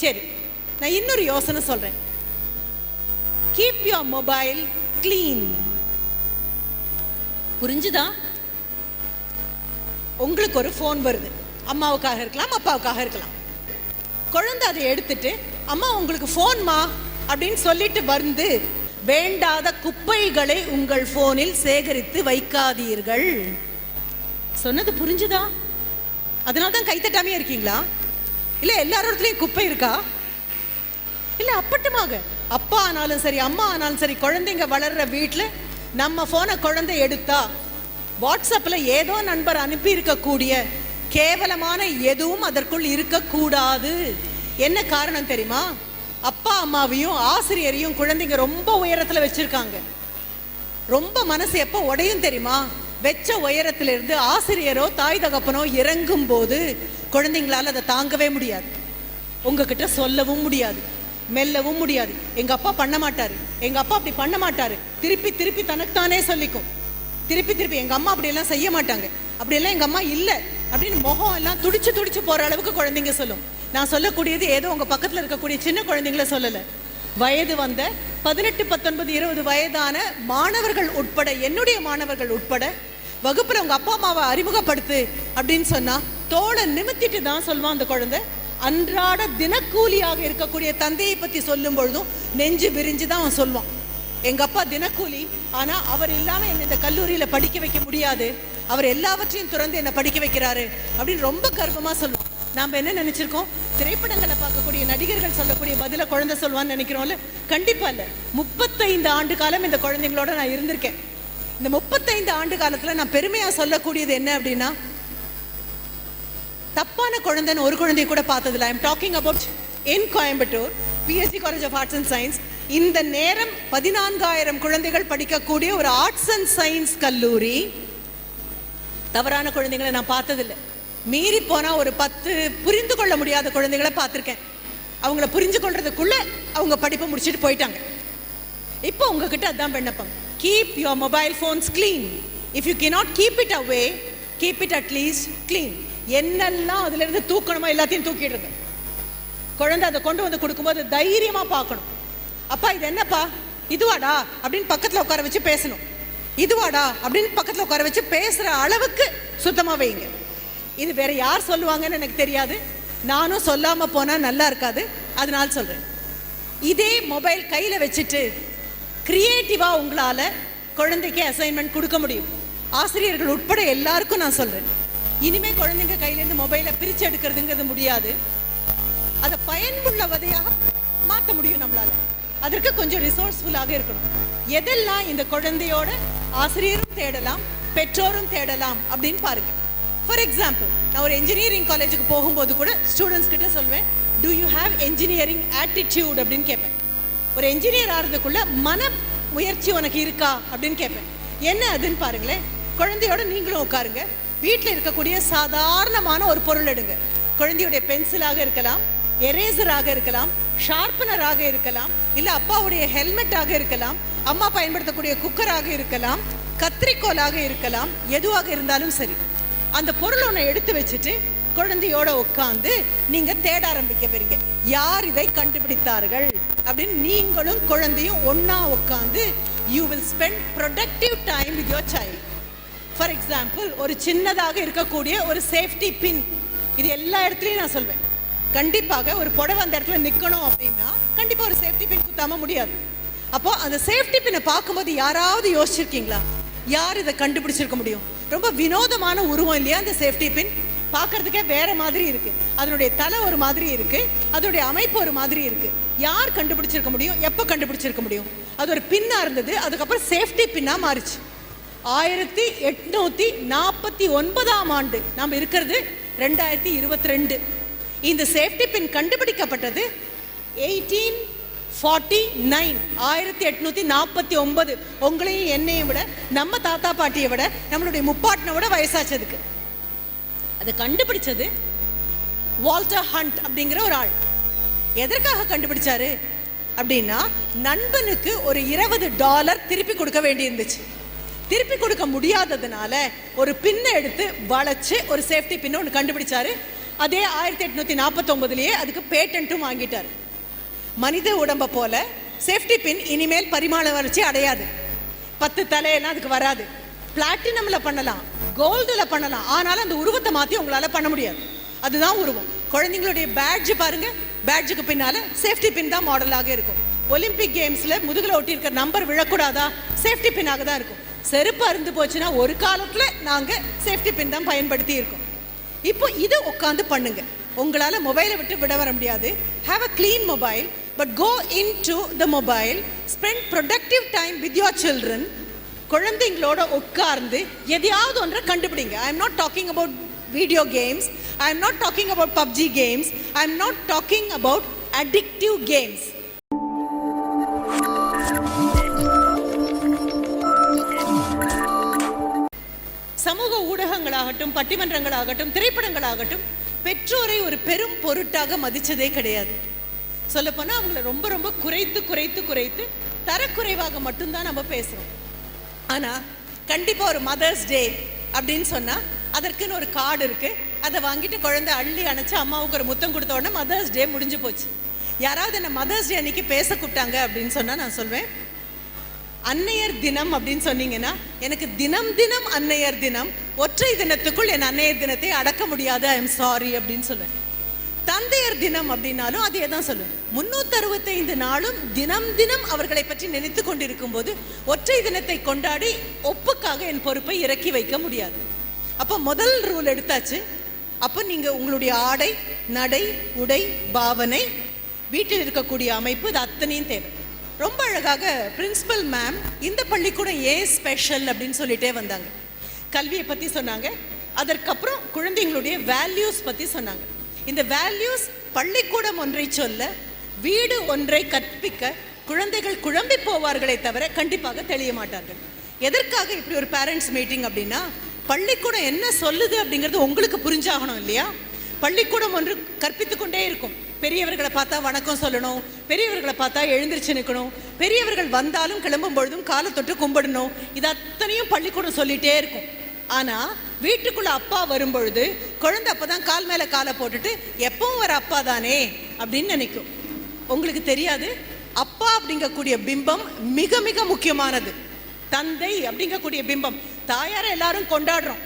சரி நான் இன்னொரு யோசனை சொல்றேன். கீப் யோர் மொபைல் க்ளீன் புரிஞ்சுதா? உங்களுக்கு ஒரு ஃபோன் வருது. அம்மாவுக்காக இருக்கலாம் அப்பாவுக்காக இருக்கலாம். குழந்தை அதை எடுத்துட்டு அம்மா உங்களுக்கு ஃபோன்மா அப்படின்னு சொல்லிட்டு வந்து வேண்டாத குப்பைகளை உங்கள் ஃபோனில் சேகரித்து வைக்காதீர்கள். சொன்னது புரிஞ்சுதா? அதனால தான் கைத்தட்டாமே இருக்கீங்களா? இல்லை எல்லாரோடத்துலயும் குப்பை இருக்கா? இல்லை அப்பட்டமாக. அப்பா ஆனாலும் சரி அம்மா ஆனாலும் சரி குழந்தைங்க வளர்ற வீட்டில் நம்ம ஃபோனை குழந்தை எடுத்தா வாட்ஸ்அப்பில் ஏதோ நண்பர் அனுப்பி இருக்கக்கூடிய கேவலமான எதுவும் அதற்குள் இருக்கக்கூடாது. என்ன காரணம் தெரியுமா? அப்பா அம்மாவையும் ஆசிரியரையும் குழந்தைங்க ரொம்ப உயரத்தில் வச்சுருக்காங்க. ரொம்ப மனசு எப்போ உடையும் தெரியுமா? வெச்ச உயரத்திலிருந்து ஆசிரியரோ தாய் தகப்பனோ இறங்கும் போது குழந்தைங்களால அதை தாங்கவே முடியாது. உங்ககிட்ட சொல்லவும் முடியாது மெல்லவும் முடியாது. எங்க அப்பா பண்ண மாட்டாரு. எங்க அப்பா அப்படி பண்ண மாட்டாரு. திருப்பி திருப்பி தனக்குத்தானே சொல்லிக்கும். திருப்பி திருப்பி எங்க அம்மா அப்படியெல்லாம் செய்ய மாட்டாங்க. அப்படியெல்லாம் எங்க அம்மா இல்லை அப்படின்னு முகம் எல்லாம் துடிச்சு துடிச்சு போற அளவுக்கு குழந்தைங்க சொல்லும். நான் சொல்லக்கூடியது ஏதோ உங்க பக்கத்துல இருக்கக்கூடிய சின்ன குழந்தைங்கள சொல்லல. வயது வந்த பதினெட்டு பத்தொன்பது இருபது வயதான மாணவர்கள் உட்பட என்னுடைய மாணவர்கள் உட்பட வகுப்பில் உங்க அப்பா அம்மாவை அறிமுகப்படுத்து அப்படின்னு சொன்னா தோலை நிமித்திட்டு தான் சொல்லுவான் அந்த குழந்தை. அன்றாட தினக்கூலியாக இருக்கக்கூடிய தந்தையை பத்தி சொல்லும் பொழுதும் நெஞ்சு விரிஞ்சு தான் அவன் சொல்லுவான். எங்க அப்பா தினக்கூலி ஆனா அவர் இல்லாம என்னை இந்த கல்லூரியில படிக்க வைக்க முடியாது. அவர் எல்லாவற்றையும் துறந்து என்னை படிக்க வைக்கிறாரு அப்படின்னு ரொம்ப கர்வமா சொல்லுவான். நாம் என்ன நினைச்சிருக்கோம்? திரைப்படங்களை பார்க்கக்கூடிய நடிகர்கள் சொல்லக்கூடிய பதில குழந்தை சொல்லுவான்னு நினைக்கிறோம்ல? கண்டிப்பா இல்ல. முப்பத்தைந்து ஆண்டு காலம் இந்த குழந்தைங்களோட நான் இருந்திருக்கேன். இந்த முப்பத்தைந்து ஆண்டு காலத்துல நான் பெருமையா சொல்லக்கூடியது என்ன அப்படின்னா தப்பான குழந்தைன்னு ஒரு குழந்தைய கூட பார்த்ததில்ல. I'm talking about in Coimbatore BSc college of arts and science இந்த நேரம் பதினான்காயிரம் குழந்தைகள் படிக்கக்கூடிய ஒரு ஆர்ட்ஸ் அண்ட் சயின்ஸ் கல்லூரி. தவறான குழந்தைங்களை நான் பார்த்ததில்லை. மீறி போனா ஒரு பத்து புரிந்து கொள்ள முடியாத குழந்தைகளை பார்த்துருக்கேன். அவங்கள புரிஞ்சு கொள்றதுக்குள்ள அவங்க படிப்பை முடிச்சுட்டு போயிட்டாங்க. இப்போ உங்ககிட்ட அதான் விண்ணப்பம். Keep your mobile phones clean If you cannot keep it keep keep it at least clean என்னெல்லாம் அதுல இருந்து தூக்கணுமோ எல்லாத்தையும் தூக்கிடுங்க குழந்தை அதை கொண்டு வந்து கொடுக்கும்போது தைரியமா பார்க்கணும். அப்பா இது என்னப்பா? இதுவாடா? அப்படின்னு பக்கத்துல உட்கார வச்சு பேசணும். இதுவாடா? அப்படின்னு பக்கத்துல உட்கார வச்சு பேசுற அளவுக்கு சுத்தமா வைங்க. இது வேற யார் சொல்லுவாங்கன்னு எனக்கு தெரியாது. நானும் சொல்லாம போனா நல்லா இருக்காது. அதனால சொல்றேன். இதே மொபைல் கையில வச்சுட்டு கிரியேட்டிவா உங்களால குழந்தைக்கு அசைன்மெண்ட் கொடுக்க முடியும். ஆசிரியர்கள் உட்பட எல்லாருக்கும் நான் சொல்றேன். இனிமே குழந்தைங்க கையில இருந்து மொபைலை பிரிச்சு எடுக்கிறதுங்கிறது முடியாது. அதை பயனுள்ள வதையாக மாற்ற முடியும் நம்மளால. அதற்கு கொஞ்சம் ரிசோர்ஸ்ஃபுல்லாக இருக்கணும். எதெல்லாம் இந்த குழந்தையோட ஆசிரியரும் தேடலாம் பெற்றோரும் தேடலாம் அப்படின்னு பாருங்க. ஃபார் எக்ஸாம்பிள் நான் ஒரு இன்ஜினியரிங் காலேஜுக்கு போகும்போது கூட ஸ்டூடெண்ட்ஸ் கிட்ட சொல்வேன் do you have engineering attitude அப்படின்னு கேட்பேன். ஒரு என்ஜினியர் ஆகிறதுக்குள்ள மன முயற்சி உனக்கு இருக்கா அப்படின்னு கேட்பேன். என்ன அதுன்னு பாருங்களேன். குழந்தையோட நீங்களும் உட்காருங்க. வீட்டில் இருக்கக்கூடிய சாதாரணமான ஒரு பொருள் எடுங்க. குழந்தையுடைய பென்சிலாக இருக்கலாம் எரேசராக இருக்கலாம் ஷார்ப்பனராக இருக்கலாம் இல்லை அப்பாவுடைய ஹெல்மெட்டாக இருக்கலாம் அம்மா பயன்படுத்தக்கூடிய குக்கராக இருக்கலாம் கத்திரிக்கோலாக இருக்கலாம் எதுவாக இருந்தாலும் சரி. அந்த பொருள் ஒன்று எடுத்து வச்சுட்டு குழந்தையோட உட்காந்து நீங்கள் தேட ஆரம்பிக்க போறீங்க. யார் இதை கண்டுபிடித்தார்கள்? அப்படின்னு நீங்களும் குழந்தையும் ஒன்றா உட்காந்து you will spend productive time with your child for example ஒரு சின்னதாக இருக்கக்கூடிய ஒரு சேஃப்டி பின் இது எல்லா இடத்துலையும் நான் சொல்வேன். கண்டிப்பாக ஒரு புடவை அந்த இடத்துல நிற்கணும் அப்படின்னா கண்டிப்பாக ஒரு சேஃப்டி பின் குத்தாம முடியாது. அப்போ அந்த சேஃப்டி பின்னை பார்க்கும்போது யாராவது யோசிச்சிருக்கீங்களா? யார் இதை கண்டுபிடிச்சிருக்க முடியும்? ரொம்ப வினோதமான உருவம் இல்லையா அந்த சேஃப்டி பின் பார்க்கறதுக்கே வேற மாதிரி இருக்கு. அதனுடைய தலை ஒரு மாதிரி இருக்கு. அதனுடைய அமைப்பு ஒரு மாதிரி இருக்கு. யார் கண்டுபிடிச்சிருக்க முடியும்? எப்போ கண்டுபிடிச்சிருக்க முடியும்? அது ஒரு பின்னா இருந்தது. அதுக்கப்புறம் சேஃப்டி பின்னா மாறிச்சு. ஆயிரத்தி எட்நூத்தி நாற்பத்தி ஒன்பதாம் ஆண்டு நாம் இருக்கிறது ரெண்டாயிரத்தி இருபத்தி ரெண்டு இந்த சேஃப்டி பின் கண்டுபிடிக்கப்பட்டது எயிட்டீன் ஃபார்ட்டி நைன் ஆயிரத்தி எட்நூத்தி நாற்பத்தி ஒன்பது. உங்களையும் என்னையும் விட நம்ம தாத்தா பாட்டியை விட நம்மளுடைய முப்பாட்டினை விட வயசாச்சதுக்கு அதை கண்டுபிடிச்சது வால்டர் ஹண்ட் அப்படிங்கிற ஒரு ஆள். எதற்காக கண்டுபிடிச்சாரு? அப்படின்னா நண்பனுக்கு ஒரு இருபது டாலர் திருப்பி கொடுக்க வேண்டியிருந்துச்சு. திருப்பி கொடுக்க முடியாததுனால ஒரு பின்னை எடுத்து வளைச்சு ஒரு சேஃப்டி பின்னை ஒன்று கண்டுபிடிச்சாரு. அதே ஆயிரத்தி எட்நூற்றி நாற்பத்தொம்பதுலேயே அதுக்கு பேட்டன்ட்டும் வாங்கிட்டார். மனித உடம்பை போல சேஃப்டி பின் இனிமேல் பரிமாண வளர்ச்சி அடையாது. பத்து தலையெல்லாம் அதுக்கு வராது. பிளாட்டினமில் பண்ணலாம். கோல்டில் பண்ணலாம். ஆனாலும் அந்த உருவத்தை மாற்றி உங்களால் பண்ண முடியாது. அதுதான் உருவம். குழந்தைங்களுடைய பேட்ஜ் பாருங்க. பேட்ஜுக்கு பின்னால சேஃப்டி பின் தான் மாடலாக இருக்கும். ஒலிம்பிக் கேம்ஸ்ல முதுகில் ஒட்டி இருக்கிற நம்பர் விழக்கூடாதா? சேஃப்டி பின்னாக தான் இருக்கும். செருப்பு அருந்து போச்சுன்னா ஒரு காலத்துல நாங்க சேஃப்டி பின் தான் பயன்படுத்தி இருக்கோம் இப்போ இது உட்காந்து பண்ணுங்க. உங்களால மொபைலை விட்டு விட வர முடியாது. Have a clean mobile but go into the mobile spend productive time with your children குழந்தைங்களோட உட்கார்ந்து எதையாவது ஒன்றை கண்டுபிடிங்க. I am not talking about video games I am not talking about PUBG games I am not talking about addictive games சமூக ஊடகங்களாகட்டும் பட்டிமன்றங்களாகட்டும் திரைப்படங்களாகட்டும் பெற்றோரை ஒரு பெரும் பொருட்டாக மதித்ததே கிடையாது. சொல்லப்போனால் அவங்கள ரொம்ப ரொம்ப குறைத்து குறைத்து குறைத்து தரக்குறைவாக மட்டும்தான் நம்ம பேசுகிறோம் ஆனால் கண்டிப்பாக ஒரு மதர்ஸ் டே அப்படின்னு சொன்னால் அதற்குன்னு ஒரு கார்டு இருக்குது அதை வாங்கிட்டு குழந்தை அள்ளி அணைச்சி அம்மாவுக்கு ஒரு முத்தம் கொடுத்த உடனே மதர்ஸ் டே முடிஞ்சு போச்சு. யாராவது என்ன மதர்ஸ் டே அன்னைக்கு பேச கூப்பிட்டாங்க அப்படின்னு சொன்னால் நான் சொல்வேன். அன்னையர் தினம் அப்படின்னு சொன்னீங்கன்னா எனக்கு தினம் தினம் அன்னையர் தினம் ஒற்றை தினத்துக்குள் என் அன்னையர் தினத்தை அடக்க முடியாது. ஐ எம் சாரி அப்படின்னு சொல்லுவேன் தந்தையர் தினம் அப்படின்னாலும் அதே தான் சொல்லுவேன் முன்னூத்தி அறுபத்தைந்து நாளும் தினம் தினம் அவர்களை பற்றி நினைத்து கொண்டிருக்கும் போது ஒற்றை தினத்தை கொண்டாடி ஒப்புக்காக என் பொறுப்பை இறக்கி வைக்க முடியாது. அப்போ முதல் ரூல் எடுத்தாச்சு. அப்போ நீங்கள் உங்களுடைய ஆடை நடை உடை பாவனை வீட்டில் இருக்கக்கூடிய அமைப்பு இது அத்தனையும் தேவை. ரொம்ப அழகாக பிரின்சிபல் மேம் இந்த பள்ளிக்கூடம் ஏன் ஸ்பெஷல் அப்படின்னு சொல்லிட்டே வந்தாங்க. கல்வியை பற்றி சொன்னாங்க. அதற்கப்புறம் குழந்தைங்களுடைய வேல்யூஸ் பற்றி சொன்னாங்க. இந்த வேல்யூஸ் பள்ளிக்கூடம் ஒன்றை சொல்ல வீடு ஒன்றை கற்பிக்க குழந்தைகள் குழம்பி போவார்களே தவிர கண்டிப்பாக தெளிய மாட்டார்கள். எதற்காக இப்படி ஒரு பேரண்ட்ஸ் மீட்டிங் அப்படின்னா பள்ளிக்கூடம் என்ன சொல்லுது அப்படிங்கிறது உங்களுக்கு புரிஞ்சாகணும் இல்லையா? பள்ளிக்கூடம் ஒன்று கற்பித்து கொண்டே இருக்கும். பெரியவர்களை பார்த்தா வணக்கம் சொல்லணும் பெரியவர்களை பார்த்தா எழுந்திருச்சு நிற்கணும் பெரியவர்கள் வந்தாலும் கிளம்பும் பொழுதும் காலை தொட்டு கும்பிடணும். இது அத்தனையும் பள்ளிக்கூடம் சொல்லிகிட்டே இருக்கும். ஆனால் வீட்டுக்குள்ள அப்பா வரும்பொழுது குழந்தை அப்போ தான் கால் மேலே காலை போட்டுட்டு எப்பவும் வர அப்பா தானே? அப்படின்னு நினைக்கும். உங்களுக்கு தெரியாது? அப்பா அப்படிங்கக்கூடிய பிம்பம் மிக மிக முக்கியமானது. தந்தை அப்படிங்கக்கூடிய பிம்பம். தாயாரை எல்லாரும் கொண்டாடுறோம்.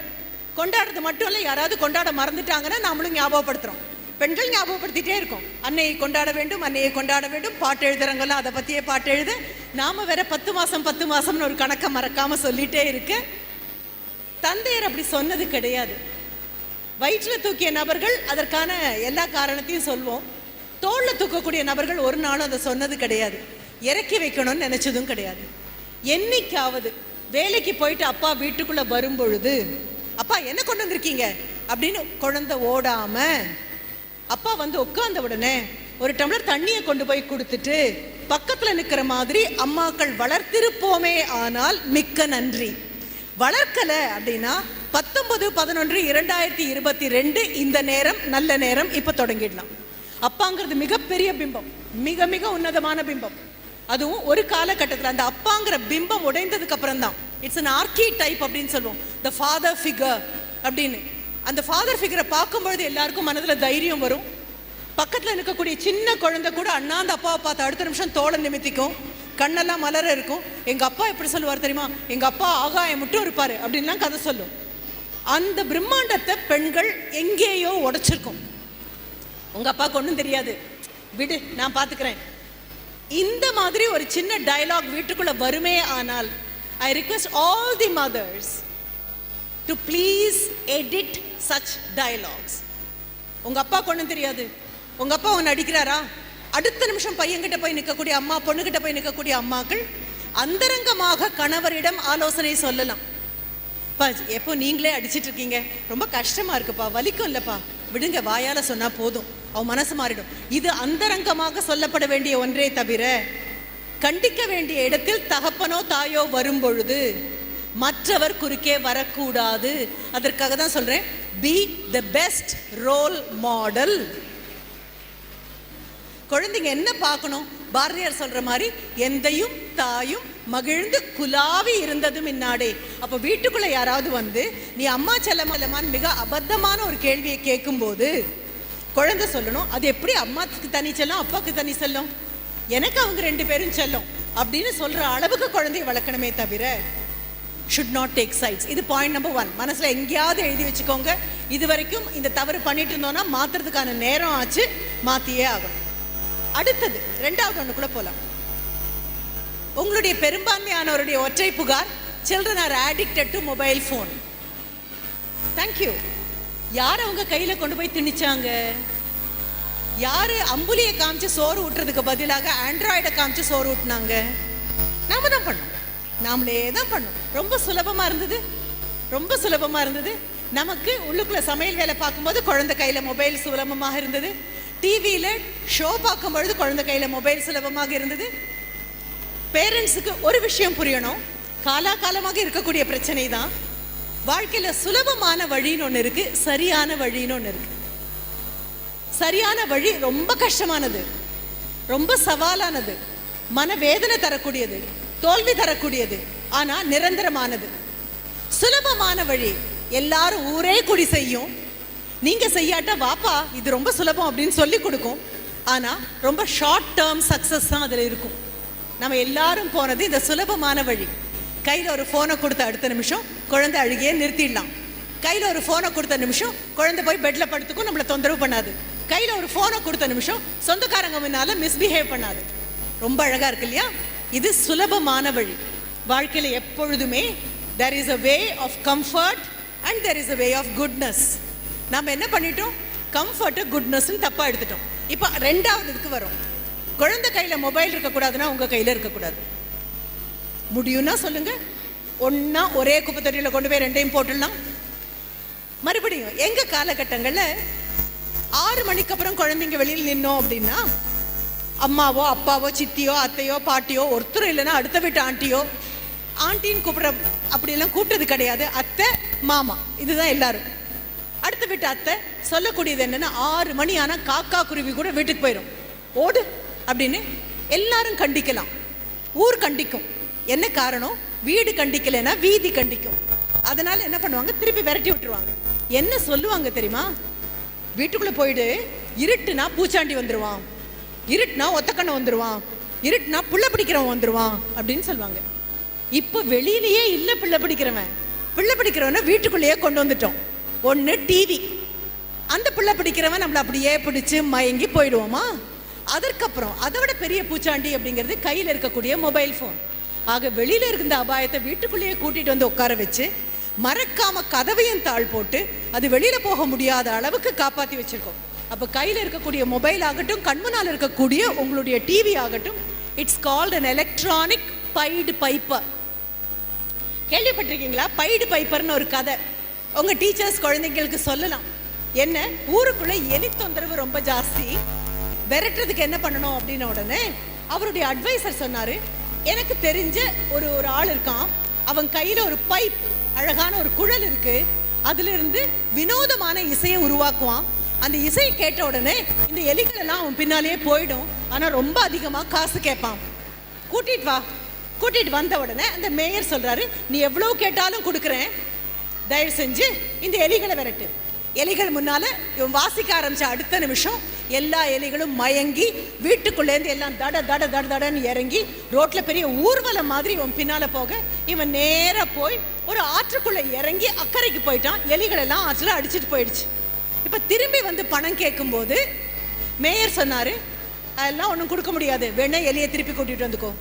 கொண்டாடுறது மட்டும் இல்லை யாராவது கொண்டாட மறந்துட்டாங்கன்னா நாமளும் ஞாபகப்படுத்துறோம். பெண்கள் ஞாபகப்படுத்திட்டே இருக்கோம். அன்னையை கொண்டாட வேண்டும் அன்னையை கொண்டாட வேண்டும் பாட்டு எழுதுறவங்கலாம் அதை பற்றியே பாட்டு எழுத. நாம வேற பத்து மாசம் பத்து மாசம்னு ஒரு கணக்கை மறக்காம சொல்லிட்டே இருக்கு. தந்தையர் அப்படி சொன்னது கிடையாது. வயிற்றில் தூக்கிய நபர்கள் அதற்கான எல்லா காரணத்தையும் சொல்வோம். தோளில் தூக்கக்கூடிய நபர்கள் ஒரு நாளும் அதை சொன்னது கிடையாது. இறக்கி வைக்கணும்னு நினச்சதும் கிடையாது. என்னைக்காவது வேலைக்கு போயிட்டு அப்பா வீட்டுக்குள்ளே வரும்பொழுது அப்பா என்ன கொண்டு வந்திருக்கீங்க? அப்படின்னு குழந்தை ஓடாம அப்பா வந்து உட்காந்த உடனே ஒரு டம்ளர் தண்ணியை கொண்டு போய் கொடுத்துட்டு பக்கத்தில் நிற்கிற மாதிரி அம்மாக்கள் வளர்த்திருப்போமே ஆனால் மிக்க நன்றி. வளர்க்கல அப்படின்னா பத்தொன்பது பதினொன்று இரண்டாயிரத்தி இருபத்தி ரெண்டு இந்த நேரம் நல்ல நேரம் இப்ப தொடங்கிடலாம். அப்பாங்கிறது மிகப்பெரிய பிம்பம். மிக மிக உன்னதமான பிம்பம். அதுவும் ஒரு காலகட்டத்தில் அந்த அப்பாங்கிற பிம்பம் உடைந்ததுக்கு அப்புறம் தான். இட்ஸ் அன் ஆர்கி டைப் அப்படின்னு சொல்லுவோம். த ஃபாதர் ஃபிகர் அப்படின்னு. அந்த ஃபாதர் ஃபிகரை பார்க்கும்பொழுது எல்லாருக்கும் மனதுல தைரியம் வரும். பக்கத்துல இருக்கக்கூடிய சின்ன குழந்தை கூட அண்ணாந்த அப்பாவை பார்த்து அடுத்த நிமிஷம் தோலை நிமித்திக்கும். கண்ணெல்லாம் மலர இருக்கும். எங்கள் அப்பா எப்படி சொல்லுவார் தெரியுமா? எங்கள் அப்பா ஆகாயம் மட்டும் இருப்பார் அப்படின்லாம் கதை சொல்லும். அந்த பிரம்மாண்டத்தை பெண்கள் எங்கேயோ உடைச்சிருக்கும். உங்கள் அப்பாவுக்கு ஒன்றும் தெரியாது. விடு நான் பார்த்துக்கிறேன் இந்த மாதிரி ஒரு சின்ன டயலாக் வீட்டுக்குள்ள வருமே ஆனால் I request all the mothers to please edit such dialogues உங்கள் அப்பா ஒன்றும் தெரியாது. உங்கள் அப்பா ஒன்று அடிக்கிறாரா? அடுத்த நிமிஷம் பையன்கிட்ட போய் நிற்கக்கூடிய அம்மா பொண்ணுகிட்ட போய் நிற்கக்கூடிய அம்மாக்கள் அந்தரங்கமாக கணவரிடம் ஆலோசனை சொல்லலாம். பா எப்போ நீங்களே அடிச்சிட்டு இருக்கீங்க? ரொம்ப கஷ்டமா இருக்குப்பா வலிக்கும் இல்லப்பா. விடுங்க வாயால சொன்னா போதும். அவன் மனசு மாறிடும். இது அந்தரங்கமாக சொல்லப்பட வேண்டிய ஒன்றே தவிர கண்டிக்க வேண்டிய இடத்தில் தகப்பனோ தாயோ வரும் பொழுது மற்றவர் குறுக்கே வரக்கூடாது. அதற்காக தான் சொல்றேன் be the best role model குழந்தைங்க என்ன பார்க்கணும்? பாரதியார் சொல்ற மாதிரி எந்தையும் தாயும் மகிழ்ந்து குலாவி இருந்ததும் இன்னாடே அப்ப வீட்டுக்குள்ள யாராவது வந்து நீ அம்மா செல்லமல்லமான்னு மிக அபத்தமான ஒரு கேள்வியை கேட்கும்போது குழந்தை சொல்லணும் அது எப்படி அம்மாக்கு தனி செல்லும் அப்பாவுக்கு தனி செல்லும்? எனக்கு அவங்க ரெண்டு பேரும் செல்லும். அப்படின்னு சொல்ற அளவுக்கு குழந்தைய வளர்க்கணுமே தவிர ஷுட் நாட் டேக் சைட்ஸ் இது பாயிண்ட் நம்பர் ஒன் மனசுல எங்கேயாவது எழுதி வச்சுக்கோங்க. இது வரைக்கும் இந்த தவறு பண்ணிட்டு இருந்தோம்னா மாத்துறதுக்கான நேரம் ஆச்சு. மாத்தியே ஆகும் அடுத்தது ரெண்டாவது ஒன்று கூட போகலாம் உங்களுடைய பெரும்பான்மையானவருடைய ஒற்றை புகார் children are addicted to mobile phone thank you யார் அவங்க கையில் கொண்டு போய் திணிச்சாங்க? யார் அம்புலியை காமிச்சு சோறு ஊட்டுறதுக்கு பதிலாக ஆண்ட்ராய்டை காமிச்சு சோறு ஊட்டினாங்க? நாம தான் பண்ணோம். நாமளே தான் பண்ணோம். ரொம்ப சுலபமாக இருந்தது. ரொம்ப சுலபமாக இருந்தது. நமக்கு உள்ளுக்குள்ளே சமையல் வேலை பார்க்கும்போது குழந்தை கையில் மொபைல் சுலபமாக இருந்தது. டிவியில் ஷோ பார்க்கும் பொழுது குழந்தை கையில் மொபைல் சுலபமாக இருந்தது. பேரண்ட்ஸுக்கு ஒரு விஷயம் புரியணும். காலாகாலமாக இருக்கக்கூடிய பிரச்சனை தான். வாழ்க்கையில் சுலபமான வழின்னு ஒன்று இருக்கு சரியான வழின்னு ஒன்று இருக்கு. சரியான வழி ரொம்ப கஷ்டமானது. ரொம்ப சவாலானது. மனவேதனை தரக்கூடியது. தோல்வி தரக்கூடியது. ஆனால் நிரந்தரமானது. சுலபமான வழி எல்லாரும் ஊரே குடி செய்யும். நீங்க செய்யாட்ட வாப்பா இது ரொம்ப சுலபம் அப்படின்னு சொல்லி கொடுக்கும். ஆனா ரொம்ப ஷார்ட் டேர்ம் சக்சஸ் தான் அதுல இருக்கும். நம்ம எல்லாரும் போனது இந்த சுலபமான வழி. கையில ஒரு போனை கொடுத்த அடுத்த நிமிஷம் குழந்தை அழுகையை நிறுத்திடலாம். கையில ஒரு போனை கொடுத்த நிமிஷம் குழந்தை போய் பெட்ல படுத்துக்கும் நம்மளை தொந்தரவு பண்ணாது. கையில ஒரு போனை கொடுத்த நிமிஷம் சொந்தக்காரங்க முன்னால மிஸ்பிஹேவ் பண்ணாது. ரொம்ப அழகா இருக்கு இல்லையா? இது சுலபமான வழி. வாழ்க்கையில எப்பொழுதுமே there is a way of comfort and there is a way of goodness நம்ம என்ன பண்ணிட்டோம்? கம்ஃபர்ட்டு குட்னஸ்ன்னு தப்பாக எடுத்துட்டோம். இப்போ ரெண்டாவது இதுக்கு வரும். குழந்தை கையில் மொபைல் இருக்கக்கூடாதுன்னா உங்கள் கையில் இருக்கக்கூடாது. முடியும்னா சொல்லுங்கள் ஒன்றா ஒரே குப்பை தொட்டியில் கொண்டு போய் ரெண்டையும் போட்டுடலாம். மறுபடியும் எங்கள் காலகட்டங்களில் ஆறு மணிக்கு அப்புறம் குழந்தைங்க வெளியில் நின்னோம் அப்படின்னா அம்மாவோ அப்பாவோ சித்தியோ அத்தையோ பாட்டியோ ஒருத்தரும் இல்லைன்னா அடுத்த வீட்டு ஆண்டியோ ஆண்டின்னு கூப்பிட்ற அப்படியெல்லாம் கூப்பிட்டது கிடையாது. அத்தை மாமா. இதுதான் எல்லாரும். அடுத்த வீட்டு அத்தை சொல்லக்கூடியது என்னன்னா ஆறு மணி ஆனால் காக்கா குருவி கூட வீட்டுக்கு போயிடும் ஓடு அப்படின்னு எல்லாரும் கண்டிக்கலாம். ஊர் கண்டிக்கும். என்ன காரணம்? வீடு கண்டிக்கலைன்னா வீதி கண்டிக்கும். அதனால என்ன பண்ணுவாங்க? திருப்பி விரட்டி விட்டுருவாங்க. என்ன சொல்லுவாங்க தெரியுமா? வீட்டுக்குள்ள போயிடு இருட்டுனா பூச்சாண்டி வந்துடுவான் இருட்டுனா ஒத்தக்கண்ணை வந்துடுவான் இருட்டுனா புள்ள பிடிக்கிறவன் வந்துருவான் அப்படின்னு சொல்லுவாங்க. இப்போ வெளியிலேயே இல்லை பிள்ளை பிடிக்கிறவன். பிள்ளை பிடிக்கிறவனை வீட்டுக்குள்ளேயே கொண்டு வந்துட்டோம். ஒன்று டிவி அந்த பிள்ளை பிடிக்கிறவன் நம்மளை அப்படியே பிடிச்சி மயங்கி போயிடுவோமா? அதற்கப்புறம் அதை விட பெரிய பூச்சாண்டி அப்படிங்கிறது கையில் இருக்கக்கூடிய மொபைல் ஃபோன் ஆக வெளியில் இருந்த அபாயத்தை வீட்டுக்குள்ளேயே கூட்டிகிட்டு வந்து உட்கார வச்சு மறக்காம கதவையும் தாழ் போட்டு அது வெளியில் போக முடியாத அளவுக்கு காப்பாற்றி வச்சுருக்கோம். அப்போ கையில் இருக்கக்கூடிய மொபைல் ஆகட்டும் கண்முனால் இருக்கக்கூடிய உங்களுடைய டிவி ஆகட்டும் it's called an electronic pied piper கேள்விப்பட்டிருக்கீங்களா? பைடு பைப்பர்னு ஒரு கதை. உங்க டீச்சர்ஸ் குழந்தைங்களுக்கு சொல்லலாம். என்ன? ஊருக்குள்ள எலி தொந்தரவு ரொம்ப ஜாஸ்தி. விரட்டுறதுக்கு என்ன பண்ணணும் அப்படின்ன உடனே அவருடைய அட்வைசர் சொன்னார். எனக்கு தெரிஞ்ச ஒரு ஒரு ஆள் இருக்கான். அவன் கையில் ஒரு பைப் அழகான ஒரு குழல் இருக்கு. அதுல இருந்து வினோதமான இசையை உருவாக்குவான். அந்த இசையை கேட்ட உடனே இந்த எலிகள் எல்லாம் அவன் பின்னாலேயே போயிடும். ஆனால் ரொம்ப அதிகமாக காசு கேட்பான். கூட்டிட்டு வா. கூட்டிகிட்டு வந்த உடனே அந்த மேயர் சொல்கிறாரு நீ எவ்வளோ கேட்டாலும் கொடுக்குறேன். தயவு செஞ்சு இந்த எலிகளை விரட்டு. எலிகள் முன்னால இவன் வாசிக்க ஆரம்பிச்ச அடுத்த நிமிஷம் எல்லா எலிகளும் மயங்கி வீட்டுக்குள்ளேருந்து எல்லாம் தட தட தட தடன்னு இறங்கி ரோட்டில் பெரிய ஊர்வலம் மாதிரி இவன் பின்னால் போக இவன் நேராக போய் ஒரு ஆற்றுக்குள்ளே இறங்கி அக்கறைக்கு போயிட்டான். எலிகள் எல்லாம் ஆற்றில் அடிச்சிட்டு போயிடுச்சு. இப்போ திரும்பி வந்து பணம் கேட்கும்போது மேயர் சொன்னார் அதெல்லாம் ஒன்றும் கொடுக்க முடியாது. வேணா எலியை திருப்பி கூட்டிகிட்டு வந்துக்கோ.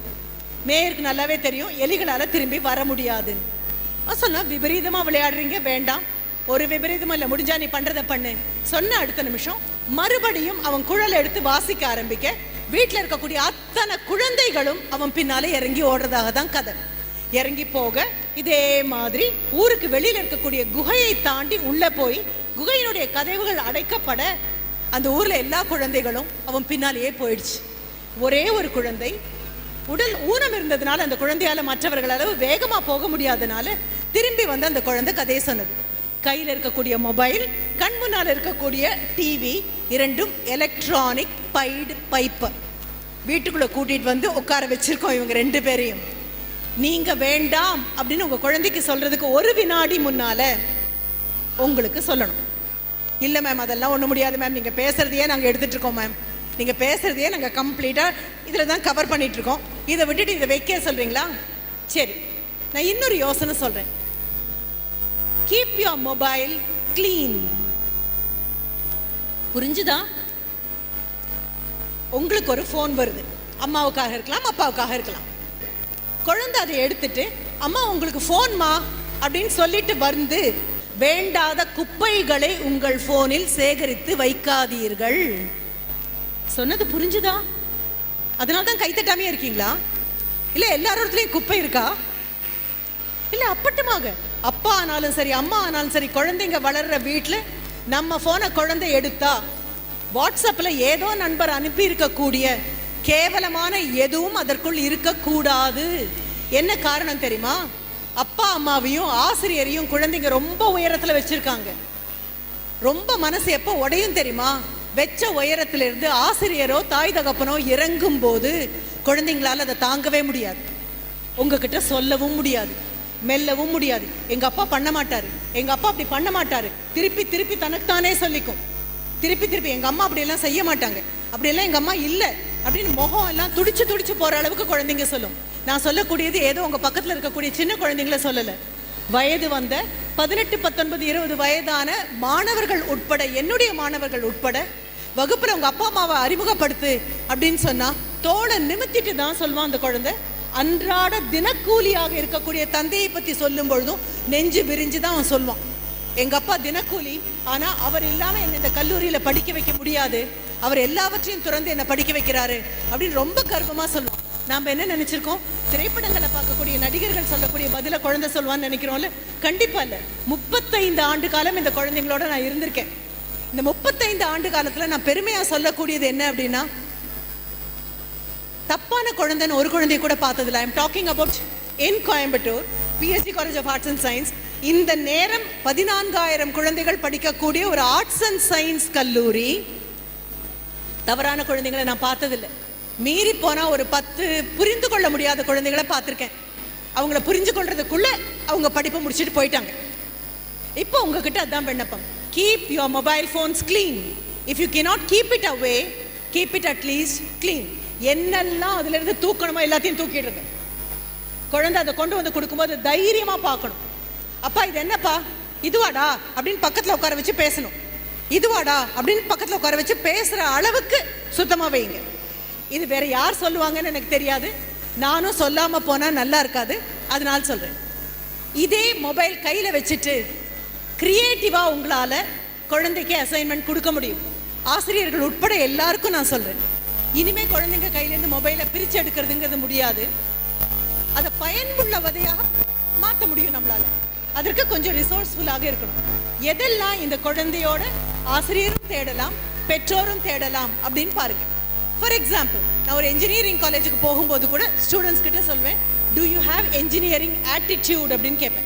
மேயருக்கு நல்லாவே தெரியும். எலிகளால் திரும்பி வர முடியாதுன்னு. சொன்னா விபரீதமா விளையாடுறீங்க? வேண்டாம். ஒரு விபரீதமும் இல்லை முடிஞ்சா நீ பண்றதை பண்ணு. சொன்ன அடுத்த நிமிஷம் மறுபடியும் அவன் குழல் எடுத்து வாசிக்க ஆரம்பிக்க வீட்டில் இருக்கக்கூடிய அத்தனை குழந்தைகளும் அவன் பின்னாலே இறங்கி ஓடுறதாக தான் கதை. இறங்கி போக இதே மாதிரி ஊருக்கு வெளியில இருக்கக்கூடிய குகையை தாண்டி உள்ள போய் குகையினுடைய கதவுகள் அடைக்கப்பட அந்த ஊர்ல எல்லா குழந்தைகளும் அவன் பின்னாலேயே போயிடுச்சு. ஒரே ஒரு குழந்தை உடல் ஊனம் இருந்ததுனால அந்த குழந்தையால மற்றவர்கள் அளவு வேகமா போக முடியாதனால திரும்பி வந்து அந்த குழந்தை கதையை சொன்னது. கையில் இருக்கக்கூடிய மொபைல் கண் முன்னால் இருக்கக்கூடிய டிவி இரண்டும் எலக்ட்ரானிக் பைடு பைப்பு வீட்டுக்குள்ள கூட்டிட்டு வந்து உட்கார வச்சிருக்கோம் இவங்க ரெண்டு பேரையும். நீங்க வேண்டாம் அப்படின்னு உங்க குழந்தைக்கு சொல்றதுக்கு ஒரு வினாடி முன்னால உங்களுக்கு சொல்லணும். இல்லை மேம் அதெல்லாம் ஒன்றும் முடியாது மேம் நீங்கள் பேசுகிறதையே நாங்கள் எடுத்துகிட்ருக்கோம் மேம் நீங்கள் பேசுகிறதையே நாங்கள் கம்ப்ளீட்டாக இதில் தான் கவர் பண்ணிட்டு இருக்கோம் இதை விட்டுட்டு இதை வைக்க சொல்கிறீங்களா சரி நான் இன்னொரு யோசனை சொல்கிறேன் கீப் யோர் மொபைல் க்ளீன் புரிஞ்சுதா? உங்களுக்கு ஒரு ஃபோன் வருது. அம்மாவுக்காக இருக்கலாம் அப்பாவுக்காக இருக்கலாம். குழந்தை அதை எடுத்துட்டு அம்மா உங்களுக்கு ஃபோன்மா அப்படின்னு சொல்லிட்டு வந்து வேண்டாத குப்பைகளை உங்கள் ஃபோனில் சேகரித்து வைக்காதீர்கள். சொன்னது புரிஞ்சுதா? அதனால தான் கைத்தட்டாமே இருக்கீங்களா? இல்லை எல்லாரோடத்துலையும் குப்பை இருக்கா? இல்லை அப்பட்டமாக. அப்பா ஆனாலும் சரி அம்மா ஆனாலும் சரி குழந்தைங்க வளர்ற வீட்டில் நம்ம ஃபோனை குழந்தை எடுத்தா வாட்ஸ்அப்பில் ஏதோ நண்பர் அனுப்பி இருக்கக்கூடிய கேவலமான எதுவும் அதற்குள் இருக்கக்கூடாது. என்ன காரணம் தெரியுமா? அப்பா அம்மாவையும் ஆசிரியரையும் குழந்தைங்க ரொம்ப உயரத்தில் வச்சுருக்காங்க. ரொம்ப மனசு எப்போ உடையும் தெரியுமா? வெச்ச உயரத்திலிருந்து ஆசிரியரோ தாய் தகப்பனோ இறங்கும் போது குழந்தைங்களால அதை தாங்கவே முடியாது. உங்ககிட்ட சொல்லவும் முடியாது மெல்லவும் முடியாது. எங்கள் அப்பா பண்ண மாட்டார். எங்கள் அப்பா அப்படி பண்ண மாட்டார். திருப்பி திருப்பி தனக்குத்தானே சொல்லிக்கும். திருப்பி திருப்பி எங்கள் அம்மா அப்படியெல்லாம் செய்ய மாட்டாங்க. அப்படியெல்லாம் எங்கள் அம்மா இல்லை அப்படின்னு முகம் எல்லாம் துடிச்சு துடிச்சு போகிற அளவுக்கு குழந்தைங்க சொல்லும். நான் சொல்லக்கூடியது ஏதோ உங்கள் பக்கத்தில் இருக்கக்கூடிய சின்ன குழந்தைங்கள சொல்லலை. வயது வந்த பதினெட்டு பத்தொன்பது இருபது வயதான மாணவர்கள் உட்பட என்னுடைய மாணவர்கள் உட்பட வகுப்பில் உங்க அப்பா அம்மாவை அறிமுகப்படுத்து அப்படின்னு சொன்னா தோலை நிமித்திட்டு தான் சொல்லுவான் அந்த குழந்தை. அன்றாட தினக்கூலியாக இருக்கக்கூடிய தந்தையை பத்தி சொல்லும் பொழுதும் நெஞ்சு விரிஞ்சு தான் அவன் சொல்லுவான். எங்க அப்பா தினக்கூலி ஆனா அவர் இல்லாம என்னை இந்த கல்லூரியில படிக்க வைக்க முடியாது. அவர் எல்லாவற்றையும் துறந்து என்னை படிக்க வைக்கிறாரு அப்படின்னு ரொம்ப கர்வமா சொல்லுவான். நாம் என்ன நினைச்சிருக்கோம்? திரைப்படங்களை பார்க்கக்கூடிய நடிகர்கள் சொல்லக்கூடிய பதில குழந்தை சொல்லுவான்னு நினைக்கிறோம்ல? கண்டிப்பா இல்லை. முப்பத்தைந்து ஆண்டு காலம் இந்த குழந்தைங்களோட நான் இருந்திருக்கேன். இந்த முப்பத்தைந்து ஆண்டு காலத்துல நான் பெருமையா சொல்லக்கூடியது என்ன அப்படின்னா தப்பான குழந்தைன்னு ஒரு குழந்தைய கூட பார்த்ததில்ல. I'm talking about in Coimbatore BSc college of arts and science இந்த நேரம் பதினான்காயிரம் குழந்தைகள் படிக்கக்கூடிய ஒரு ஆர்ட்ஸ் அண்ட் சயின்ஸ் கல்லூரி தவறான குழந்தைங்களை நான் பார்த்ததில்லை. மீறி போனா ஒரு பத்து புரிந்து கொள்ள முடியாத குழந்தைகளை பார்த்துருக்கேன். அவங்கள புரிஞ்சு கொள்றதுக்குள்ள அவங்க படிப்பை முடிச்சுட்டு போயிட்டாங்க. இப்போ உங்ககிட்ட அதான் விண்ணப்பம். Keep your mobile phones clean If you cannot keep it keep keep it at least clean என்னெல்லாம் அதுல இருந்து தூக்கணுமோ எல்லாத்தையும் தூக்கிடுங்க குழந்தை அதை கொண்டு வந்து கொடுக்கும்போது தைரியமா பார்க்கணும். அப்பா இது என்னப்பா? இதுவாடா? அப்படின்னு பக்கத்துல உட்கார வச்சு பேசணும். இதுவாடா? அப்படின்னு பக்கத்துல உட்கார வச்சு பேசுற அளவுக்கு சுத்தமா வைங்க. இது வேற யார் சொல்லுவாங்கன்னு எனக்கு தெரியாது. நானும் சொல்லாம போனா நல்லா இருக்காது. அதனால சொல்றேன். இதே மொபைல் கையில வச்சுட்டு கிரியேட்டிவா உங்களால குழந்தைக்கு அசைன்மெண்ட் கொடுக்க முடியும். ஆசிரியர்கள் உட்பட எல்லாருக்கும் நான் சொல்றேன். இனிமே குழந்தைங்க கையில இருந்து மொபைலை பிரிச்சு எடுக்கிறதுங்கிறது முடியாது. அதை பயனுள்ள வதையாக மாற்ற முடியும் நம்மளால. அதற்கு கொஞ்சம் ரிசோர்ஸ்ஃபுல்லாக இருக்கணும். எதெல்லாம் இந்த குழந்தையோட ஆசிரியரும் தேடலாம் பெற்றோரும் தேடலாம் அப்படின்னு பாருங்க. ஃபார் எக்ஸாம்பிள் நான் ஒரு இன்ஜினியரிங் காலேஜுக்கு போகும்போது கூட ஸ்டூடெண்ட்ஸ் கிட்ட சொல்வேன் do you have engineering attitude அப்படின்னு கேட்பேன்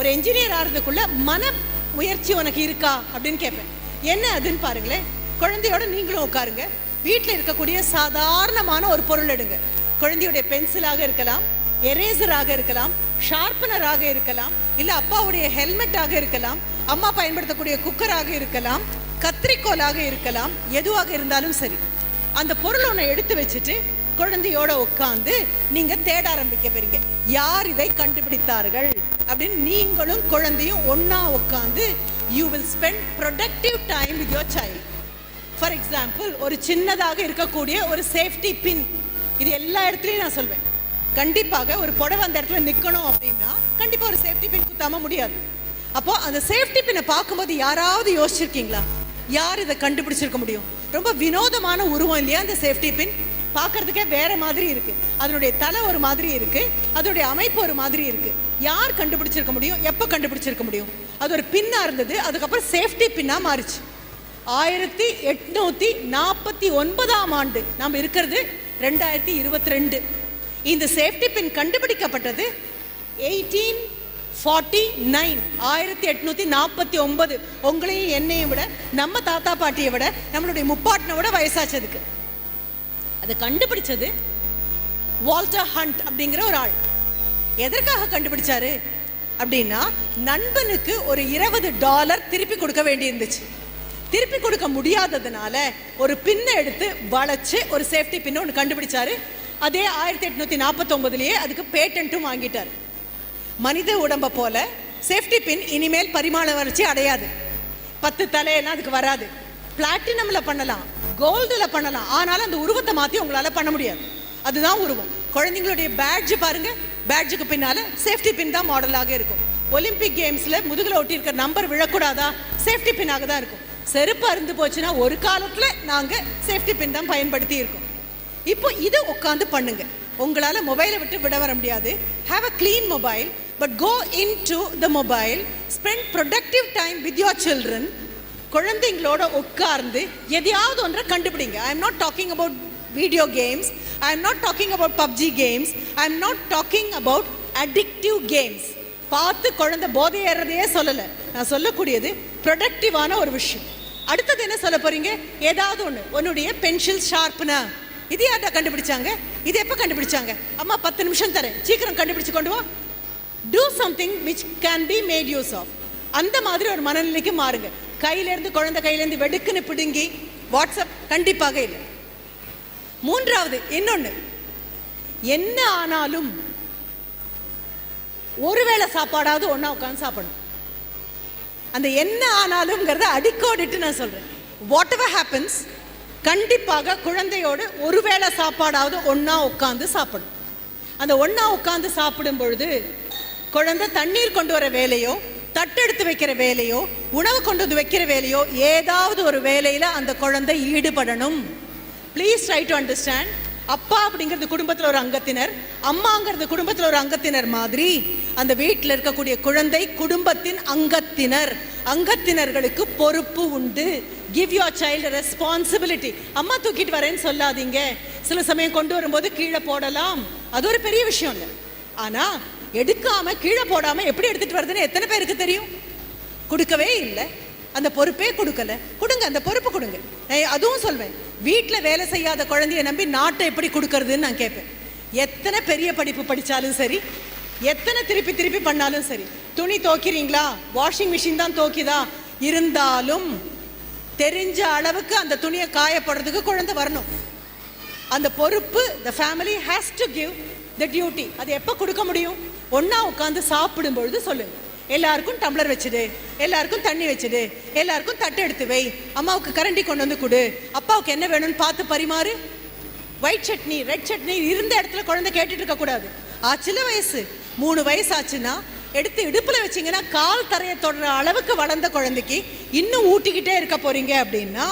ஒரு என்ஜினியர் ஆகிறதுக்குள்ள மன முயற்சி உனக்கு இருக்கா அப்படின்னு கேட்பேன். என்ன அதுன்னு பாருங்களேன். குழந்தையோட நீங்களும் உட்காருங்க. வீட்டில் இருக்கக்கூடிய சாதாரணமான ஒரு பொருள் எடுங்க. குழந்தையுடைய பென்சிலாக இருக்கலாம் எரேசராக இருக்கலாம் ஷார்ப்பனராக இருக்கலாம் இல்லை அப்பாவுடைய ஹெல்மெட்டாக இருக்கலாம் அம்மா பயன்படுத்தக்கூடிய குக்கராக இருக்கலாம் கத்திரிக்கோலாக இருக்கலாம் எதுவாக இருந்தாலும் சரி. அந்த பொருள் ஒன்று எடுத்து வச்சுட்டு குழந்தையோட உட்காந்து நீங்க தேட ஆரம்பிக்க போறீங்க. யார் இதை கண்டுபிடித்தார்கள்? அப்படின்னு நீங்களும் குழந்தையும் ஒன்றா உட்காந்து you will spend productive time with your child for example ஒரு சின்னதாக இருக்கக்கூடிய ஒரு சேஃப்டி பின் இது எல்லா இடத்துலையும் நான் சொல்வேன். கண்டிப்பாக ஒரு புடவை அந்த இடத்துல நிற்கணும் அப்படின்னா கண்டிப்பாக ஒரு சேஃப்டி பின் குத்தாம முடியாது. அப்போ அந்த சேஃப்டி பின்னை பார்க்கும்போது யாராவது யோசிச்சிருக்கீங்களா? யார் இதை கண்டுபிடிச்சிருக்க முடியும்? ரொம்ப வினோதமான உருவம் இல்லையா அந்த சேஃப்டி பின் பார்க்கறதுக்கே வேற மாதிரி இருக்கு. அதனுடைய தலை ஒரு மாதிரி இருக்கு. அதனுடைய அமைப்பு ஒரு மாதிரி இருக்கு. யார் கண்டுபிடிச்சிருக்க முடியும்? எப்போ கண்டுபிடிச்சிருக்க முடியும்? அது ஒரு பின்னா இருந்தது. அதுக்கப்புறம் சேஃப்டி பின்னா மாறிச்சு. ஆயிரத்தி எட்நூத்தி நாற்பத்தி ஒன்பதாம் ஆண்டு நாம் இருக்கிறது ரெண்டாயிரத்தி இருபத்தி ரெண்டு இந்த சேஃப்டி பின் கண்டுபிடிக்கப்பட்டது எயிட்டீன் ஃபார்ட்டி நைன். ஆயிரத்தி எட்நூத்தி நாற்பத்தி ஒன்பது. உங்களையும் என்னையும் விட நம்ம தாத்தா பாட்டியை விட நம்மளுடைய முப்பாட்டினை விட வயசாச்சதுக்கு அதை கண்டுபிடிச்சது வால்டர் ஹண்ட் அப்படிங்கிற ஒரு ஆள். எதற்காக கண்டுபிடிச்சாரு? அப்படின்னா நண்பனுக்கு ஒரு இருபது டாலர் திருப்பி கொடுக்க வேண்டி இருந்துச்சு திருப்பி கொடுக்க முடியாததுனால ஒரு பின்னை எடுத்து வளைச்சு ஒரு சேஃப்டி பின்னு ஒன்று கண்டுபிடிச்சாரு. அதே ஆயிரத்தி எட்நூற்றி நாற்பத்தொம்பதுலேயே அதுக்கு பேட்டன்ட்டும் வாங்கிட்டார். மனித உடம்பை போல சேஃப்டி பின் இனிமேல் பரிமாண வளர்ச்சி அடையாது. பத்து தலையெல்லாம் அதுக்கு வராது. பிளாட்டினமில் பண்ணலாம். கோல்டில் பண்ணலாம். ஆனாலும் அந்த உருவத்தை மாற்றி உங்களால் பண்ண முடியாது. அதுதான் உருவம். குழந்தைங்களுடைய பேட்ஜ் பாருங்க. பேட்ஜுக்கு பின்னால சேஃப்டி பின் தான் மாடலாக இருக்கும். ஒலிம்பிக் கேம்ஸ்ல முதுகில் ஒட்டி இருக்கிற நம்பர் விழக்கூடாதா சேஃப்டி பின்னாக தான் இருக்கும். செருப்பு அருந்து போச்சுன்னா ஒரு காலத்தில் நாங்கள் சேஃப்டி பின் தான் பயன்படுத்தி இருக்கோம். இப்போ இதை உட்காந்து பண்ணுங்க. உங்களால் மொபைலை விட்டு விட வர முடியாது. Have a clean mobile but go into the mobile spend productive time with your children குழந்தைங்களோட உட்கார்ந்து எதையாவது ஒன்றை கண்டுபிடிங்க. I am not talking about video games I am not talking about PUBG games I am not talking about addictive games பார்த்து குழந்தை போதை ஏறதையே சொல்லலை. நான் சொல்லக்கூடியது ப்ரொடக்டிவான ஒரு விஷயம். அடுத்தது என்ன சொல்ல போறீங்க? ஏதாவது ஒன்று உன்னுடைய பென்சில் ஷார்ப்னா இது யார்டா கண்டுபிடிச்சாங்க? இது எப்போ கண்டுபிடிச்சாங்க? அம்மா பத்து நிமிஷம் தரேன். சீக்கிரம் கண்டுபிடிச்சு கொண்டு வா. Do something which can be made use of அந்த மாதிரி ஒரு மனநிலைக்கு மாறுங்க. கையிலேருந்து குழந்தை கையிலேருந்து வெடுக்குன்னு பிடுங்கி வாட்ஸ்அப் கண்டிப்பாக இல்லை. மூன்றாவது இன்னொன்று என்ன ஆனாலும் ஒருவேளை சாப்பாடாவது ஒன்றா உட்காந்து சாப்பிடணும். அந்த என்ன ஆனாலும்ங்கிறத அடிக்கோடிட்டு நான் சொல்கிறேன் வாட் எவர் ஹேப்பன்ஸ் கண்டிப்பாக குழந்தையோடு ஒருவேளை சாப்பாடாவது ஒன்றா உட்காந்து சாப்பிடணும். அந்த ஒன்றா உட்காந்து சாப்பிடும் பொழுது குழந்தை தண்ணீர் கொண்டு வர வேலையோ தட்டெடுத்து வைக்கிற வேலையோ உணவு கொண்டு வந்து வைக்கிற வேலையோ ஏதாவது ஒரு வேலையில் அந்த குழந்தை ஈடுபடணும். ப்ளீஸ் ட்ரை டு அண்டர்ஸ்டாண்ட் அப்பா அப்படிங்கிறது குடும்பத்தில் ஒரு அங்கத்தினர் அம்மாங்கிறது குடும்பத்தில் ஒரு அங்கத்தினர் மாதிரி அந்த வீட்டில் இருக்கக்கூடிய குழந்தை குடும்பத்தின் அங்கத்தினர். அங்கத்தினர்களுக்கு பொறுப்பு உண்டு. கிவ் யுவர் சைல்டு ரெஸ்பான்சிபிலிட்டி அம்மா தூக்கிட்டு வரேன்னு சொல்லாதீங்க. சில சமயம் கொண்டு வரும்போது கீழே போடலாம். அது ஒரு பெரிய விஷயம் இல்லை. ஆனா எடுக்காம கீழே போடாம எப்படி எடுத்துட்டு வருதுன்னு எத்தனை பேருக்கு தெரியும்? கொடுக்கவே இல்லை. அந்த பொறுப்பே கொடுக்கல. கொடுங்க அந்த பொறுப்பு கொடுங்க. நான் அதுவும் சொல்வேன். வீட்டில் வேலை செய்யாத குழந்தைய நம்பி நாட்டை எப்படி கொடுக்கறதுன்னு நான் கேட்பேன். எத்தனை பெரிய படிப்பு படித்தாலும் சரி எத்தனை திருப்பி திருப்பி பண்ணாலும் சரி துணி தோக்கிறீங்களா வாஷிங் மிஷின் தான் தோக்கிதா இருந்தாலும் தெரிஞ்ச அளவுக்கு அந்த துணியை காயப்படுறதுக்கு குழந்தை வரணும். அந்த பொறுப்பு the family has to give the duty அது எப்போ கொடுக்க முடியும்? ஒன்றா உட்காந்து சாப்பிடும் பொழுது சொல்லுங்க எல்லாருக்கும் டம்ளர் வச்சுடு. எல்லாருக்கும் தண்ணி வச்சுடு. எல்லாருக்கும் தட்டு எடுத்து வை. அம்மாவுக்கு கரண்டி கொண்டு வந்து கொடு. அப்பாவுக்கு என்ன வேணும்னு பார்த்து பரிமாறு. ஒயிட் சட்னி ரெட் சட்னி இருந்த இடத்துல குழந்தை கேட்டுட்டு இருக்க கூடாது. ஆ சில வயசு. மூணு வயசு ஆச்சுன்னா எடுத்து இடுப்புல வச்சீங்கன்னா கால் தரையை தொடர அளவுக்கு வளர்ந்த குழந்தைக்கு இன்னும் ஊட்டிக்கிட்டே இருக்க போறீங்க அப்படின்னா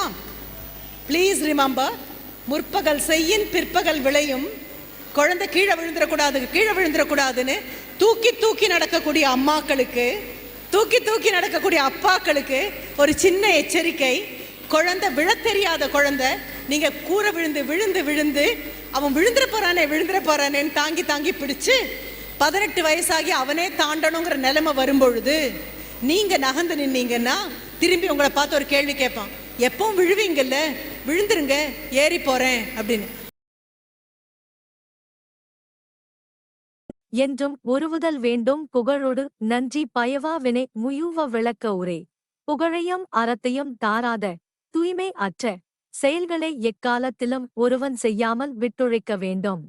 ப்ளீஸ் ரிமெம்பர் முற்பகல் செய்யின் பிற்பகல் விளையும். குழந்தை கீழே விழுந்துடக்கூடாது கீழே விழுந்துடக்கூடாதுன்னு தூக்கி தூக்கி நடக்கக்கூடிய அம்மாக்களுக்கு தூக்கி தூக்கி நடக்கக்கூடிய அப்பாக்களுக்கு ஒரு சின்ன எச்சரிக்கை. குழந்தை விழத் தெரியாத குழந்தை நீங்க கூரை விழுந்து விழுந்து விழுந்து அவன் விழுந்துட போறானே விழுந்துட போறானேன்னு தாங்கி தாங்கி பிடிச்சு பதினெட்டு வயசாகி அவனே தாண்டணுங்கிற நிலைமை வரும்பொழுது நீங்க நகர்ந்து நின்னீங்கன்னா திரும்பி உங்களை பார்த்து ஒரு கேள்வி கேட்பான். எப்பவும் விழுவீங்கல்ல? விழுந்துருங்க ஏறி போறேன் அப்படின்னு. என்றும் ஒருவுதல் வேண்டும் புகழொடு நன்றி பயவாவினை முயுவ விளக்க உரே. புகழையும் அறத்தையும் தாராத தூய்மை அற்ற செயல்களை எக்காலத்திலும் ஒருவன் செய்யாமல் விட்டுழைக்க வேண்டும்.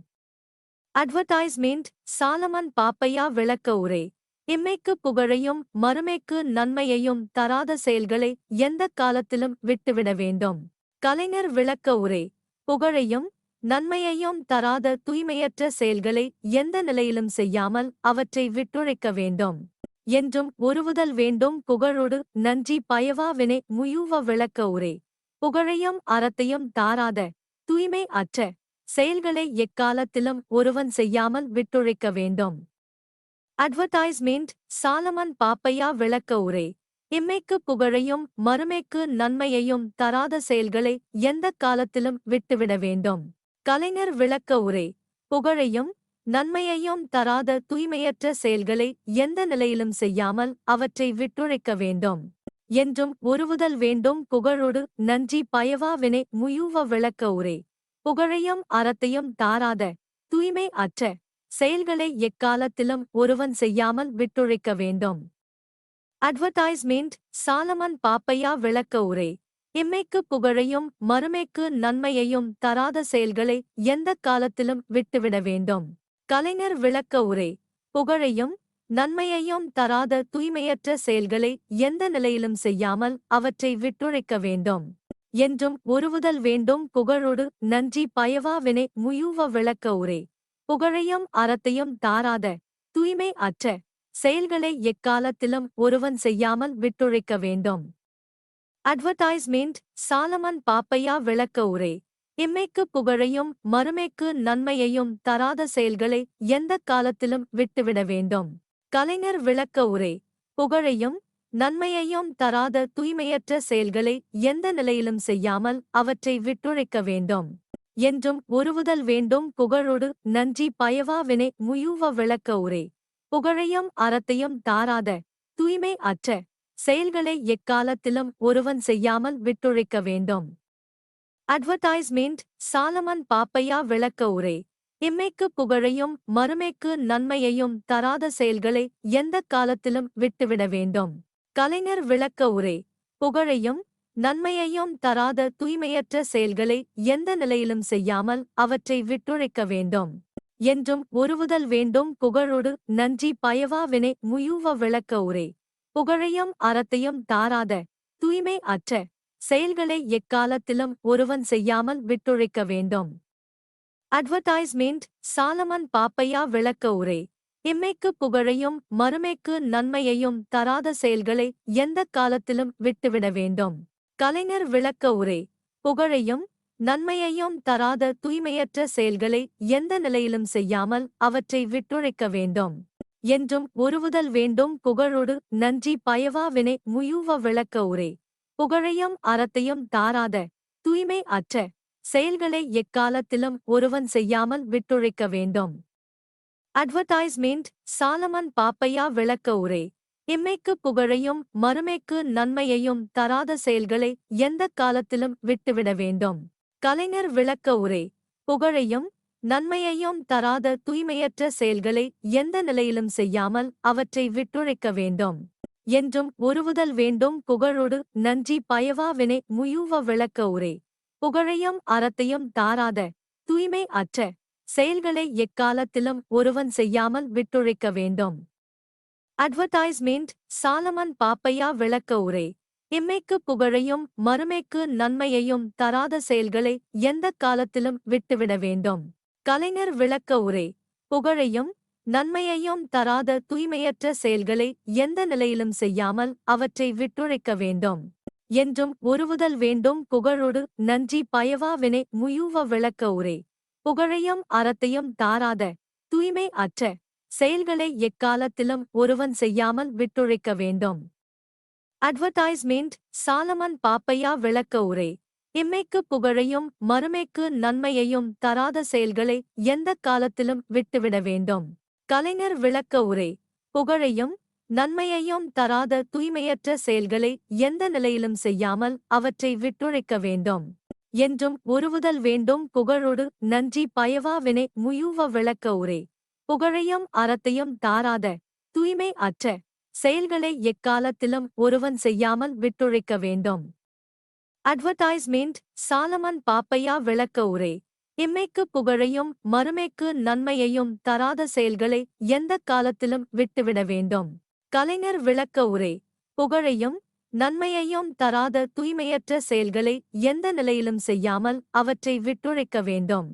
அட்வர்டைஸ்மெண்ட் சாலமன் பாப்பையா விளக்க உரே. இம்மைக்கு புகழையும் மறுமைக்கு நன்மையையும் தராத செயல்களை எந்த காலத்திலும் விட்டுவிட வேண்டும். கலைஞர் விளக்க உரே. புகழையும் நன்மையையும் தராத தூய்மையற்ற செயல்களை எந்த நிலையிலும் செய்யாமல் அவற்றை விட்டுழைக்க வேண்டும். என்றும் ஒருவுதல் வேண்டும். புகழொடு நன்றி பயவாவினை முயுவ விளக்க உரே. புகழையும் அறத்தையும் தாராத தூய்மை அற்ற செயல்களை எக்காலத்திலும் ஒருவன் செய்யாமல் விட்டுழைக்க வேண்டும். அட்வர்டைஸ்மெண்ட் சாலமன் பாப்பையா விளக்க உரே. இம்மைக்கு புகழையும் மறுமைக்கு நன்மையையும் தராத செயல்களை எந்த காலத்திலும் விட்டுவிட வேண்டும். கலைஞர் விளக்க உரை. புகழையும் நன்மையையும் தராத தூய்மையற்ற செயல்களை எந்த நிலையிலும் செய்யாமல் அவற்றை விட்டுழைக்க வேண்டும். என்றும் ஒருவுதல் வேண்டும். புகழொடு நன்றி. பயவாவினை முயுவ விளக்க உரை. புகழையும் அறத்தையும் தாராத தூய்மை அற்ற செயல்களை எக்காலத்திலும் ஒருவன் செய்யாமல் விட்டுழைக்க வேண்டும். அட்வர்டைஸ்மெண்ட் சாலமன் பாப்பையா விளக்க உரை. இம்மைக்கு புகழையும் மறுமைக்கு நன்மையையும் தராத செயல்களை எந்தக் காலத்திலும் விட்டுவிட வேண்டும். கலைஞர் விளக்க உரை புகழையும் நன்மையையும் தராத தூய்மையற்ற செயல்களை எந்த நிலையிலும் செய்யாமல் அவற்றை விட்டுழைக்க வேண்டும். என்றும் ஒருவுதல் வேண்டும். புகழோடு நன்றி பயவாவினை முயூவ விளக்க உரை புகழையும் அறத்தையும் தாராத தூய்மை அற்ற செயல்களை எக்காலத்திலும் ஒருவன் செய்யாமல் விட்டுழைக்க வேண்டும். அட்வர்டைஸ்மெண்ட் சாலமன் பாப்பையா விளக்க உரை. இம்மைக்கு புகழையும் மறுமைக்கு நன்மையையும் தராத செயல்களை எந்தக் காலத்திலும் விட்டுவிட வேண்டும். கலைஞர் விளக்க உரை. புகழையும் நன்மையையும் தராத தூய்மையற்ற செயல்களை எந்த நிலையிலும் செய்யாமல் அவற்றை விட்டுழைக்க வேண்டும். என்றும் ஒருவுதல் வேண்டும். புகழோடு நன்றி பயவாவினை முயூவ விளக்க உரை. புகழையும் அறத்தையும் தாராத தூய்மை அற்ற செயல்களை எக்காலத்திலும் ஒருவன் செய்யாமல் விட்டுழைக்க வேண்டும். அட்வர்டைஸ்மெண்ட் சாலமன் பாப்பையா விளக்க உரை. இம்மைக்கு புகழையும் மறுமைக்கு நன்மையையும் தராத செயல்களை எந்தக் காலத்திலும் விட்டுவிட வேண்டும். கலைஞர் விளக்க உரை. புகழையும் நன்மையையும் தராத தூய்மையற்ற செயல்களை எந்த நிலையிலும் செய்யாமல் அவற்றை விட்டுழைக்க வேண்டும். என்றும் ஒருவுதல் வேண்டும் புகழோடு நன்றி பயவாவினை முயூவ விளக்க உரை. புகழையும் அறத்தையும் தாராத தூய்மை அற்ற செயல்களை எக்காலத்திலும் ஒருவன் செய்யாமல் விட்டுழைக்க வேண்டும். அட்வர்டைஸ்மெண்ட் சாலமன் பாப்பையா விளக்க உரை. இம்மைக்கு புகழையும் மறுமைக்கு நன்மையையும் தராத செயல்களை எந்தக் காலத்திலும் விட்டுவிட வேண்டும். கலைஞர் விளக்க உரை. புகழையும் நன்மையையும் தராத தூய்மையற்ற செயல்களை எந்த நிலையிலும் செய்யாமல் அவற்றை விட்டுழைக்க வேண்டும். என்றும் ஒருவுதல் வேண்டும் புகழொடு. நன்றி பயவாவினை முயூவ விளக்க உரை. புகழையும் அறத்தையும் தாராத தூய்மை அற்ற செயல்களை எக்காலத்திலும் ஒருவன் செய்யாமல் விட்டுழைக்க வேண்டும். அட்வர்டைஸ்மெண்ட் சாலமன் பாப்பையா விளக்க உரை. இம்மைக்கு புகழையும் மறுமைக்கு நன்மையையும் தராத செயல்களை எந்தக் காலத்திலும் விட்டுவிட வேண்டும். கலைஞர் விளக்க உரை. புகழையும் நன்மையையும் தராத தூய்மையற்ற செயல்களை எந்த நிலையிலும் செய்யாமல் அவற்றை விட்டுழைக்க வேண்டும். என்றும் ஒருவுதல் வேண்டும். புகழோடு நன்றி. பயவாவினை முயூவ விளக்க உரை. புகழையும் அறத்தையும் தாராத தூய்மை அற்ற செயல்களை எக்காலத்திலும் ஒருவன் செய்யாமல் விட்டுழைக்க வேண்டும். அட்வர்டைஸ்மெண்ட் சாலமன் பாப்பையா விளக்க உரை. இம்மைக்கு புகழையும் மறுமைக்கு நன்மையையும் தராத செயல்களை எந்தக் காலத்திலும் விட்டுவிட வேண்டும். கலைஞர் விளக்க உரை. புகழையும் நன்மையையும் தராத தூய்மையற்ற செயல்களை எந்த நிலையிலும் செய்யாமல் அவற்றை விட்டுழைக்க வேண்டும். என்றும் ஒருவுதல் வேண்டும். புகழோடு நன்றி. பயவாவினை முயூவ விளக்க உரை. புகழையும் அறத்தையும் தாராத தூய்மை அற்ற செயல்களை எக்காலத்திலும் ஒருவன் செய்யாமல் விட்டுழைக்க வேண்டும். அட்வர்டைஸ்மெண்ட் சாலமன் பாப்பையா விளக்க உரை. இம்மைக்கு புகழையும் மறுமைக்கு நன்மையையும் தராத செயல்களை எந்தக் காலத்திலும் விட்டுவிட வேண்டும். கலைஞர் விளக்க உரை புகழையும் நன்மையையும் தராத தூய்மையற்ற செயல்களை எந்த நிலையிலும் செய்யாமல் அவற்றை விட்டுழைக்க வேண்டும். என்றும் ஒருவுதல் வேண்டும். புகழோடு நன்றி பயவாவினை முயூவ விளக்க உரை புகழையும் அறத்தையும் தாராத தூய்மை அற்ற செயல்களை எக்காலத்திலும் ஒருவன் செய்யாமல் விட்டுழைக்க வேண்டும். அட்வர்டைஸ்மெண்ட் சாலமன் பாப்பையா விளக்க உரை இம்மைக்கு புகழையும் மறுமைக்கு நன்மையையும் தராத செயல்களை எந்தக் காலத்திலும் விட்டுவிட வேண்டும். கலைஞர் விளக்க உரை. புகழையும் நன்மையையும் தராத தூய்மையற்ற செயல்களை எந்த நிலையிலும் செய்யாமல் அவற்றை விட்டுழைக்க வேண்டும்.